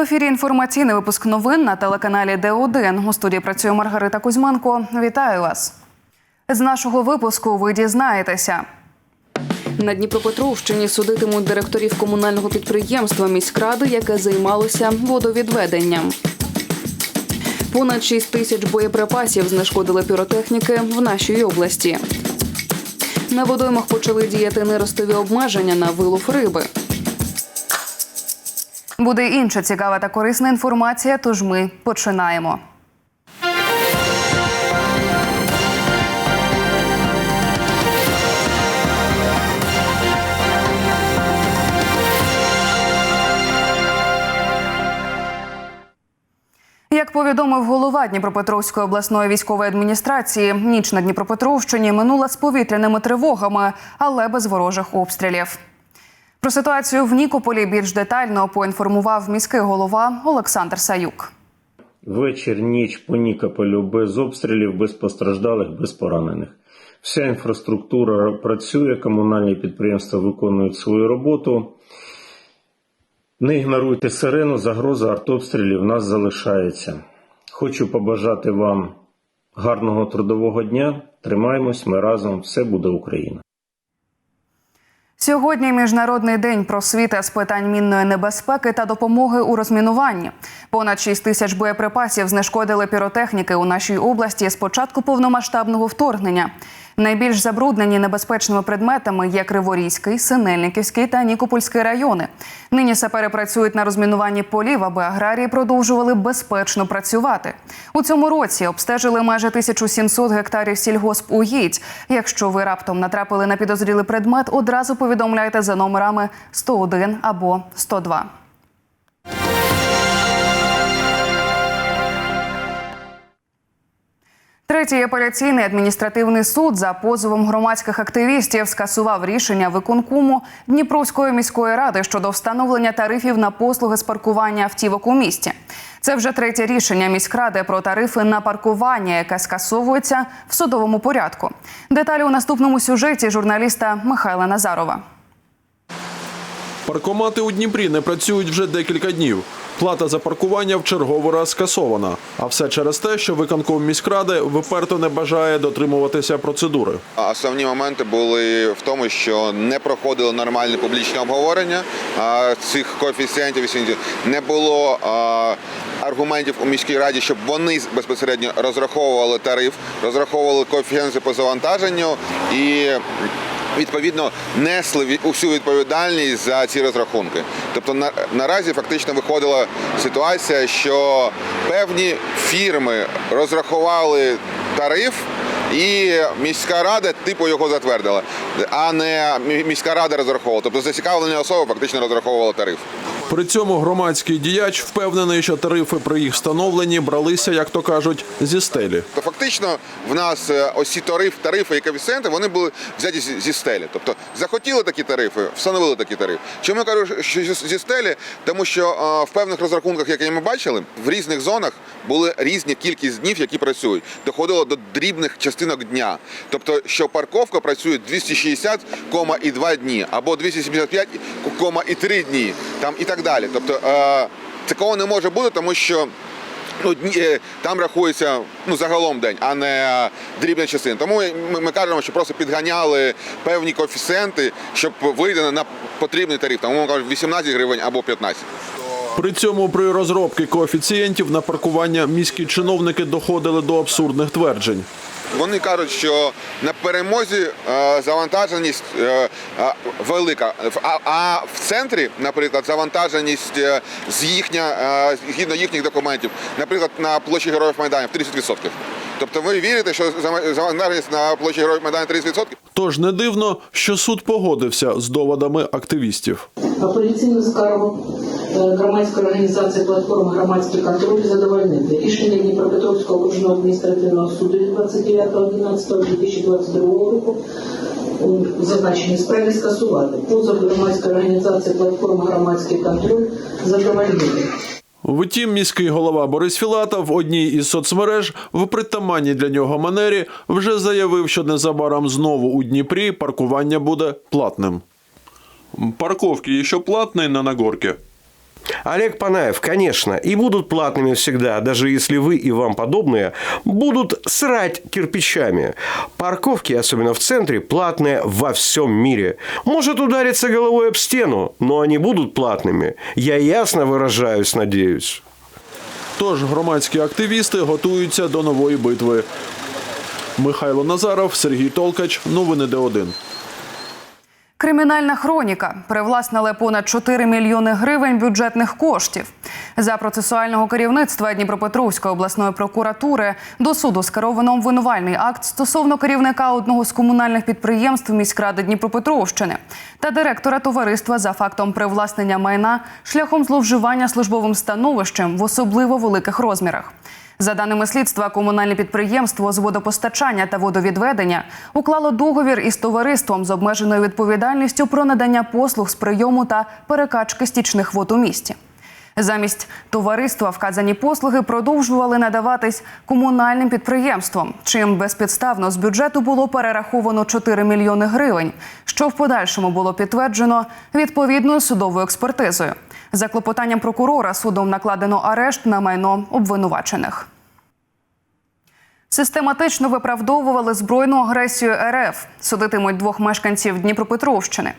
Ефірі інформаційний випуск новин на телеканалі Д1. У студії працює Маргарита Кузьменко. Вітаю вас. З нашого випуску ви дізнаєтеся. На Дніпропетровщині судитимуть директорів комунального підприємства міськради, яке займалося водовідведенням. Понад 6 тисяч боєприпасів знешкодили піротехніки в нашій області. На водоймах почали діяти неростові обмеження на вилов риби. Буде інша цікава та корисна інформація, тож ми починаємо. Як повідомив голова Дніпропетровської обласної військової адміністрації, ніч на Дніпропетровщині минула з повітряними тривогами, але без ворожих обстрілів. Про ситуацію в Нікополі більш детально поінформував міський голова Олександр Саюк. Вечір, ніч по Нікополю без обстрілів, без постраждалих, без поранених. Вся інфраструктура працює, комунальні підприємства виконують свою роботу. Не ігноруйте сирену, загроза артобстрілів нас залишається. Хочу побажати вам гарного трудового дня. Тримаємось, ми разом, все буде Україна. Сьогодні міжнародний день просвіти з питань мінної небезпеки та допомоги у розмінуванні. Понад 6 тисяч боєприпасів знешкодили піротехніки у нашій області з початку повномасштабного вторгнення. Найбільш забруднені небезпечними предметами є Криворізький, Синельниківський та Нікопольський райони. Нині сапери працюють на розмінуванні полів, аби аграрії продовжували безпечно працювати. У цьому році обстежили майже 1700 гектарів сільгоспугідь. Якщо ви раптом натрапили на підозрілий предмет, одразу повідомляйте за номерами 101 або 102. Третій апеляційний адміністративний суд за позовом громадських активістів скасував рішення виконкому Дніпровської міської ради щодо встановлення тарифів на послуги з паркування автівок у місті. Це вже третє рішення міськради про тарифи на паркування, яке скасовується в судовому порядку. Деталі у наступному сюжеті журналіста Михайла Назарова. Паркомати у Дніпрі не працюють вже декілька днів. Плата за паркування в черговий раз скасована. А все через те, що виконком міськради виперто не бажає дотримуватися процедури. Основні моменти були в тому, що не проходило нормальне публічне обговорення цих коефіцієнтів. Не було аргументів у міській раді, щоб вони безпосередньо розраховували тариф, розраховували коефіцієнти по завантаженню і. Відповідно, несли усю відповідальність за ці розрахунки. Тобто на, наразі фактично виходила ситуація, що певні фірми розрахували тариф, і міська рада типу його затвердила, а не міська рада розраховувала. Тобто зацікавлені особи фактично розраховували тариф. При цьому громадський діяч впевнений, що тарифи при їх встановленні бралися, як то кажуть, зі стелі. Фактично в нас е, ось ці тариф, тарифи і коефіцієнти вони були взяті зі стелі. Тобто захотіли такі тарифи, встановили такі тарифи. Чому я кажу, що зі- зі стелі? Тому що е, в певних розрахунках, які ми бачили, в різних зонах були різні кількість днів, які працюють. Доходило до дрібних частинок дня. Тобто, що парковка працює 260,2 дні або 275,3 дні, там і так далі. Тобто е, такого не може бути, тому що. Ну, е, там рахується ну, загалом день, а не е, дрібна частина. Тому ми, ми кажемо, що просто підганяли певні коефіцієнти, щоб вийти на потрібний тариф. Тому ми кажемо 18 гривень або 15. При цьому при розробці коефіцієнтів на паркування міські чиновники доходили до абсурдних тверджень. Вони кажуть, що на перемозі е, завантаженість е, е, велика. А, а в центрі, наприклад, завантаженість з їхня, згідно їхніх документів, наприклад, на площі Героїв Майданів 30%. Тобто ви вірите, що зава- завантаженість на площі Героїв Майданів 30%? Тож не дивно, що суд погодився з доводами активістів. Апеляційну скаргу громадської організації платформа громадський контроль задовольнити. Рішення Дніпропетровського окружного адміністративного суду від 29.11.2022 року у зазначеній справі скасувати. Позов громадської організації платформа громадський контроль задовольнити. Втім, міський голова Борис Філатов в одній із соцмереж в притаманній для нього манері вже заявив, що незабаром знову у Дніпрі паркування буде платним. Парковки ще платні на Нагорці? Олег Панаев, конечно, и будут платными всегда, даже если вы и вам подобные будут срать кирпичами. Парковки, особенно в центре, платные во всем мире. Может удариться головой об стену, но они будут платными. Я ясно выражаюсь, надеюсь. Тож громадські активісти готуються до нової битви. Михайло Назаров, Сергій Толкач. Новини Д1. Кримінальна хроніка привласнили понад 4 мільйони гривень бюджетних коштів. За процесуального керівництва Дніпропетровської обласної прокуратури до суду скеровано обвинувальний акт стосовно керівника одного з комунальних підприємств міськради Дніпропетровщини та директора товариства за фактом привласнення майна шляхом зловживання службовим становищем в особливо великих розмірах. За даними слідства, комунальне підприємство з водопостачання та водовідведення уклало договір із товариством з обмеженою відповідальністю про надання послуг з прийому та перекачки стічних вод у місті. Замість товариства вказані послуги продовжували надаватись комунальним підприємством, чим безпідставно з бюджету було перераховано 4 мільйони гривень, що в подальшому було підтверджено відповідною судовою експертизою. За клопотанням прокурора судом накладено арешт на майно обвинувачених. Систематично виправдовували збройну агресію РФ. Судитимуть двох мешканців Дніпропетровщини.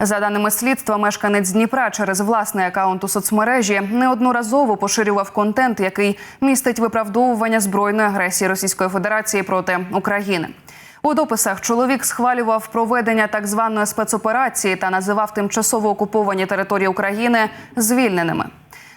За даними слідства, мешканець Дніпра через власний акаунт у соцмережі неодноразово поширював контент, який містить виправдовування збройної агресії Російської Федерації проти України. У дописах чоловік схвалював проведення так званої спецоперації та називав тимчасово окуповані території України звільненими.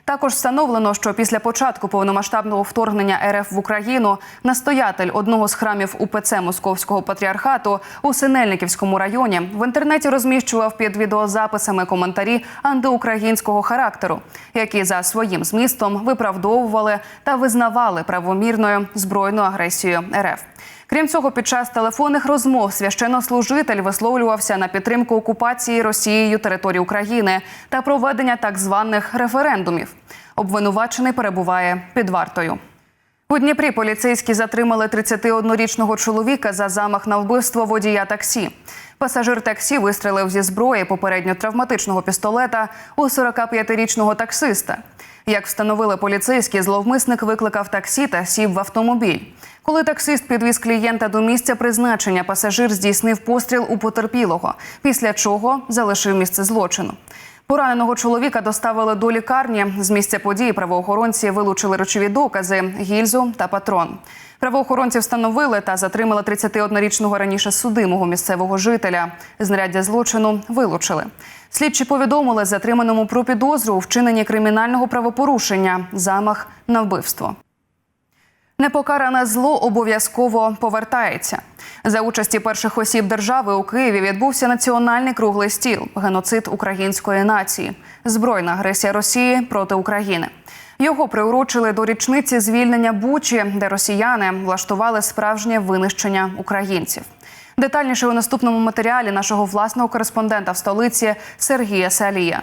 Також встановлено, що після початку повномасштабного вторгнення РФ в Україну настоятель одного з храмів УПЦ Московського патріархату у Синельниківському районі в інтернеті розміщував під відеозаписами коментарі антиукраїнського характеру, які за своїм змістом виправдовували та визнавали правомірною збройну агресію РФ. Крім цього, під час телефонних розмов священнослужитель висловлювався на підтримку окупації Росією території України та проведення так званих референдумів. Обвинувачений перебуває під вартою. У Дніпрі поліцейські затримали 31-річного чоловіка за замах на вбивство водія таксі. Пасажир таксі вистрелив зі зброї попередньо травматичного пістолета у 45-річного таксиста. Як встановили поліцейські, зловмисник викликав таксі та сів в автомобіль. Коли таксист підвіз клієнта до місця призначення, пасажир здійснив постріл у потерпілого, після чого залишив місце злочину. Пораненого чоловіка доставили до лікарні. З місця події правоохоронці вилучили речові докази, гільзу та патрон. Правоохоронці встановили та затримали 31-річного раніше судимого місцевого жителя. Знаряддя злочину вилучили. Слідчі повідомили затриманому про підозру у вчиненні кримінального правопорушення замах на вбивство. Непокаране зло обов'язково повертається. За участі перших осіб держави у Києві відбувся національний круглий стіл геноцид української нації, збройна агресія Росії проти України. Його приурочили до річниці звільнення Бучі, де росіяни влаштували справжнє винищення українців. Детальніше у наступному матеріалі нашого власного кореспондента в столиці Сергія Салія.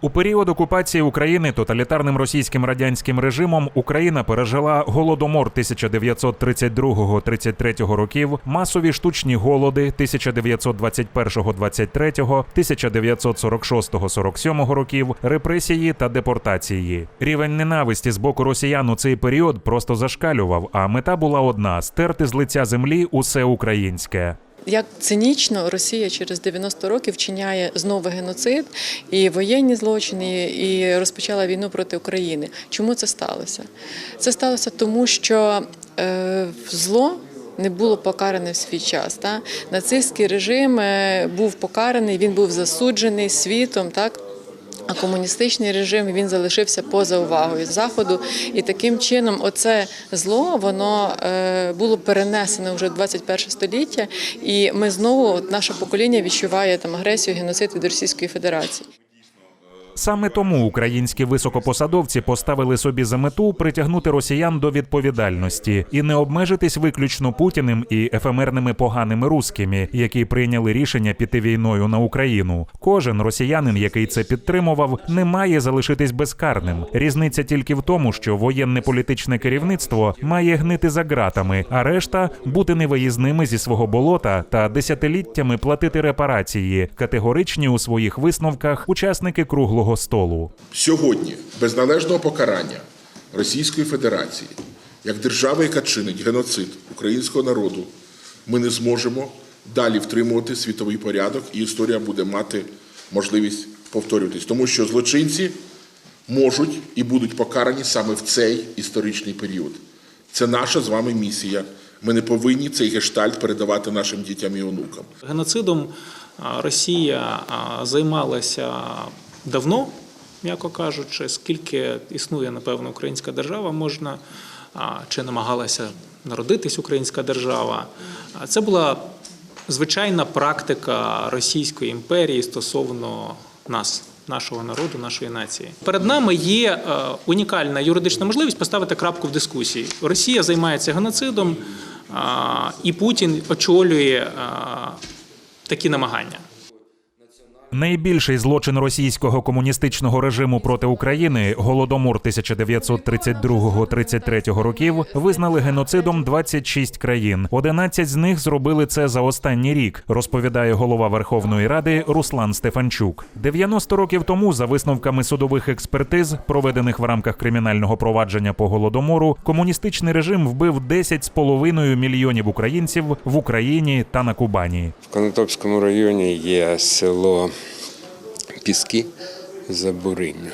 У період окупації України тоталітарним російським радянським режимом Україна пережила голодомор 1932-33 років, масові штучні голоди 1921-23, 1946-47 років, репресії та депортації. Рівень ненависті з боку росіян у цей період просто зашкалював. А мета була одна: стерти з лиця землі усе українське. Як цинічно Росія через 90 років вчиняє знову геноцид і воєнні злочини, і розпочала війну проти України. Чому це сталося? Це сталося тому, що е, зло. Не було покаране в свій час. Та? Нацистський режим е, був покараний, він був засуджений світом. Так? А комуністичний режим він залишився поза увагою заходу, і таким чином, оце зло воно е, було перенесене вже в 21 століття, і ми знову, наше покоління відчуває там агресію, геноцид від Російської Федерації. Саме тому українські високопосадовці поставили собі за мету притягнути росіян до відповідальності і не обмежитись виключно путіним і ефемерними поганими рускими, які прийняли рішення піти війною на Україну. Кожен росіянин, який це підтримував, не має залишитись безкарним. Різниця тільки в тому, що воєнне політичне керівництво має гнити за ґратами, а решта бути невиїзними зі свого болота та десятиліттями платити репарації, категоричні у своїх висновках учасники круглого круглого столу. Сьогодні без належного покарання Російської Федерації як держави, яка чинить геноцид українського народу, ми не зможемо далі втримувати світовий порядок, і історія буде мати можливість повторюватись, тому що злочинці можуть і будуть покарані саме в цей історичний період. Це наша з вами місія. Ми не повинні цей гештальт передавати нашим дітям і онукам. Геноцидом Росія займалася давно, м'яко кажучи, скільки існує, напевно, українська держава, можна чи намагалася народитись українська держава. Це була звичайна практика Російської імперії стосовно нас. Нашого народу, нашої нації перед нами є е, унікальна юридична можливість поставити крапку в дискусії. Росія займається геноцидом, і Путін очолює такі намагання. Найбільший злочин російського комуністичного режиму проти України голодомор 1932-33 років визнали геноцидом 26 країн. 11 з них зробили це за останній рік, розповідає голова Верховної Ради Руслан Стефанчук. 90 років тому, за висновками судових експертиз, проведених в рамках кримінального провадження по голодомору, комуністичний режим вбив 10,5 мільйонів українців в Україні та на Кубані. В Конотопському районі є село Піски за Буринню.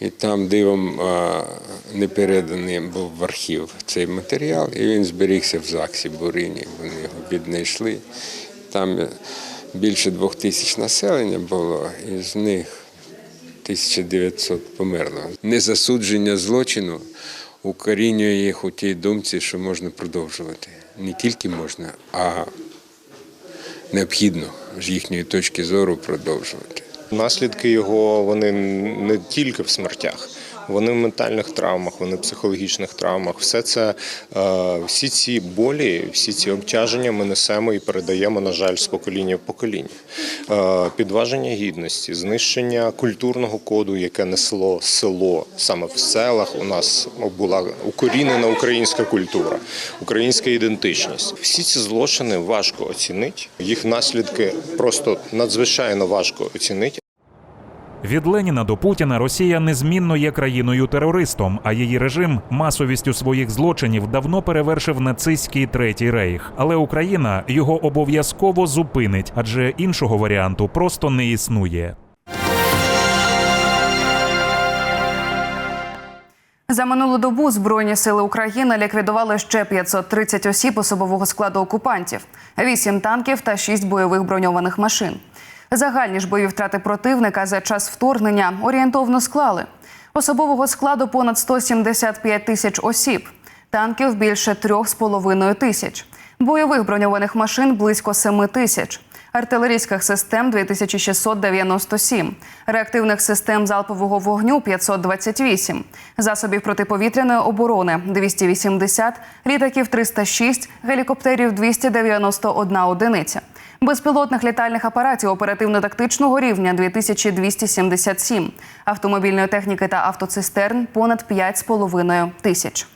І там дивом не переданий був в архів цей матеріал, і він зберігся в ЗАГСі Бурині. Вони його віднайшли. Там більше двох тисяч населення було, і з них 1900 померло. Незасудження злочину укорінює їх у тій думці, що можна продовжувати. Не тільки можна, а необхідно з їхньої точки зору продовжувати. Наслідки його вони не тільки в смертях, вони в ментальних травмах, вони в психологічних травмах. Все це е, всі ці болі, всі ці обтяження ми несемо і передаємо, на жаль, з покоління в покоління. Е, Підваження гідності, знищення культурного коду, яке несло село саме в селах. У нас була укорінена українська культура, українська ідентичність. Всі ці злочини важко оцінити. Їх наслідки просто надзвичайно важко оцінити. Від Леніна до Путіна Росія незмінно є країною-терористом, а її режим масовістю своїх злочинів давно перевершив нацистський третій рейх. Але Україна його обов'язково зупинить, адже іншого варіанту просто не існує. За минулу добу Збройні сили України ліквідували ще 530 осіб особового складу окупантів, 8 танків та 6 бойових броньованих машин. Загальні ж бойові втрати противника за час вторгнення орієнтовно склали. Особового складу понад 175 тисяч осіб, танків більше 3,5 тисяч, бойових броньованих машин близько 7 тисяч, артилерійських систем 2697, реактивних систем залпового вогню 528, засобів протиповітряної оборони 280, літаків 306, гелікоптерів 291 одиниця. Безпілотних літальних апаратів оперативно-тактичного рівня 2277, автомобільної техніки та автоцистерн понад 5,5 тисяч.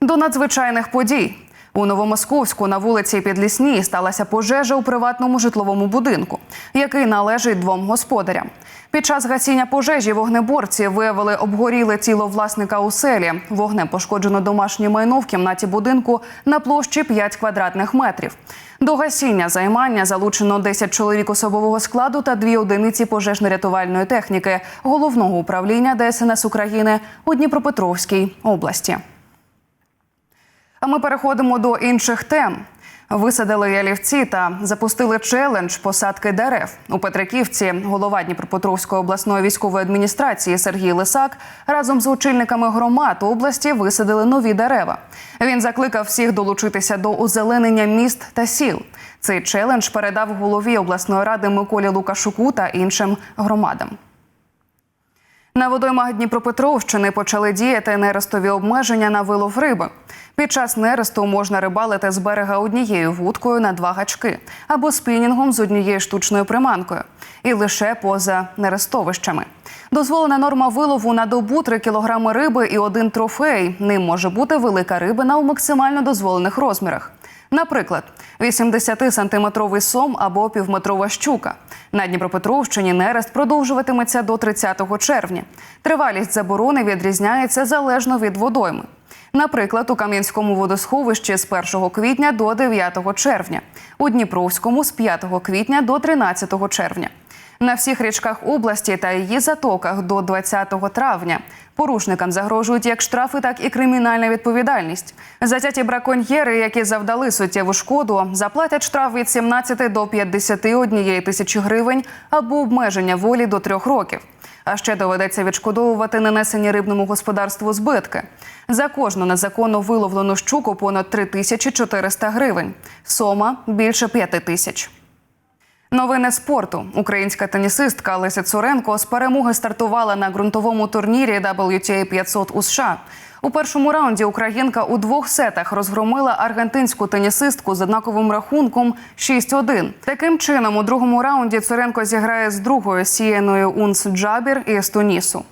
До надзвичайних подій. У Новомосковську на вулиці Підлісній сталася пожежа у приватному житловому будинку, який належить двом господарям. Під час гасіння пожежі вогнеборці виявили обгоріле тіло власника у селі. Вогнем пошкоджено домашнє майно в кімнаті будинку на площі 5 квадратних метрів. До гасіння займання залучено 10 чоловік особового складу та дві одиниці пожежно-рятувальної техніки головного управління ДСНС України у Дніпропетровській області. А ми переходимо до інших тем. Висадили ялівці та запустили челендж посадки дерев у Петриківці. Голова Дніпропетровської обласної військової адміністрації Сергій Лисак разом з очільниками громад області висадили нові дерева. Він закликав всіх долучитися до озеленення міст та сіл. Цей челендж передав голові обласної ради Миколі Лукашуку та іншим громадам. На водоймах Дніпропетровщини почали діяти нерестові обмеження на вилов риби. Під час нересту можна рибалити з берега однією вудкою на два гачки або спінінгом з однією штучною приманкою, і лише поза нерестовищами. Дозволена норма вилову на добу 3 кілограми риби і один трофей. Ним може бути велика рибина у максимально дозволених розмірах. Наприклад, 80-сантиметровий сом або півметрова щука. На Дніпропетровщині нерест продовжуватиметься до 30 червня. Тривалість заборони відрізняється залежно від водойми. Наприклад, у Кам'янському водосховищі з 1 квітня до 9 червня, у Дніпровському з 5 квітня до 13 червня. На всіх річках області та її затоках до 20 травня. Порушникам загрожують як штрафи, так і кримінальна відповідальність. Затяті браконьєри, які завдали суттєву шкоду, заплатять штраф від 17 до 51 тисячі гривень або обмеження волі до трьох років. А ще доведеться відшкодовувати нанесені рибному господарству збитки. За кожну незаконно виловлену щуку понад 3400 гривень. Сома більше 5 тисяч. Новини спорту. Українська тенісистка Леся Цуренко з перемоги стартувала на ґрунтовому турнірі WTA 500 у США. У першому раунді українка у двох сетах розгромила аргентинську тенісистку з однаковим рахунком 6-1. Таким чином, у другому раунді Цуренко зіграє з другою сіяною Унс Джабір із Тунісу.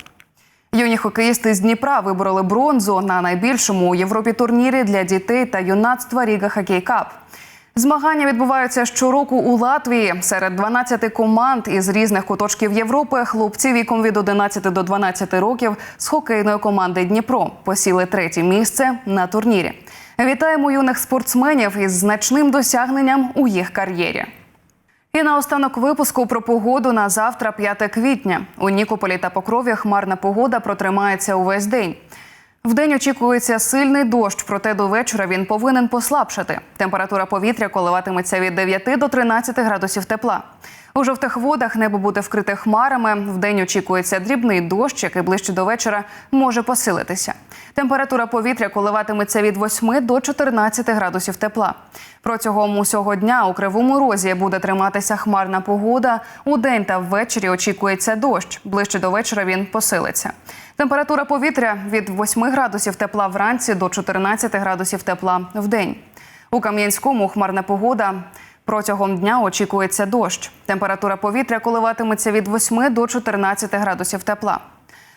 Юні хокеїсти з Дніпра вибороли бронзу на найбільшому у Європі турнірі для дітей та юнацтва Ріга Хокей Кап. Змагання відбуваються щороку у Латвії серед 12 команд із різних куточків Європи. Хлопці віком від 11 до 12 років з хокейної команди Дніпро посіли третє місце на турнірі. Вітаємо юних спортсменів із значним досягненням у їх кар'єрі. І наостанок випуску про погоду на завтра, 5 квітня. У Нікополі та Покрові хмарна погода протримається увесь день. Вдень очікується сильний дощ, проте до вечора він повинен послабшати. Температура повітря коливатиметься від 9 до 13 градусів тепла. У жовтих водах небо буде вкрите хмарами. Вдень очікується дрібний дощ, який ближче до вечора може посилитися. Температура повітря коливатиметься від 8 до 14 градусів тепла. Протягом усього дня у кривому розі буде триматися хмарна погода. У день та ввечері очікується дощ. Ближче до вечора він посилиться. Температура повітря від 8 градусів тепла вранці до 14 градусів тепла в день. У Кам'янському хмарна погода. Протягом дня очікується дощ. Температура повітря коливатиметься від 8 до 14 градусів тепла.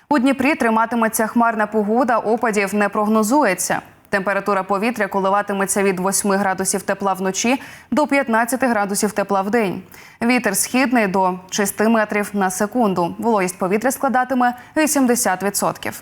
У Дніпрі триматиметься хмарна погода, опадів не прогнозується. Температура повітря коливатиметься від 8 градусів тепла вночі до 15 градусів тепла в день. Вітер східний до 6 метрів на секунду. Вологість повітря складатиме 80%.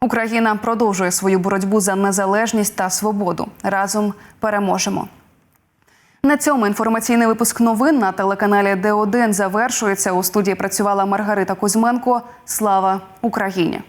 Україна продовжує свою боротьбу за незалежність та свободу. Разом переможемо. На цьому інформаційний випуск новин на телеканалі Д1 завершується. У студії працювала Маргарита Кузьменко. Слава Україні!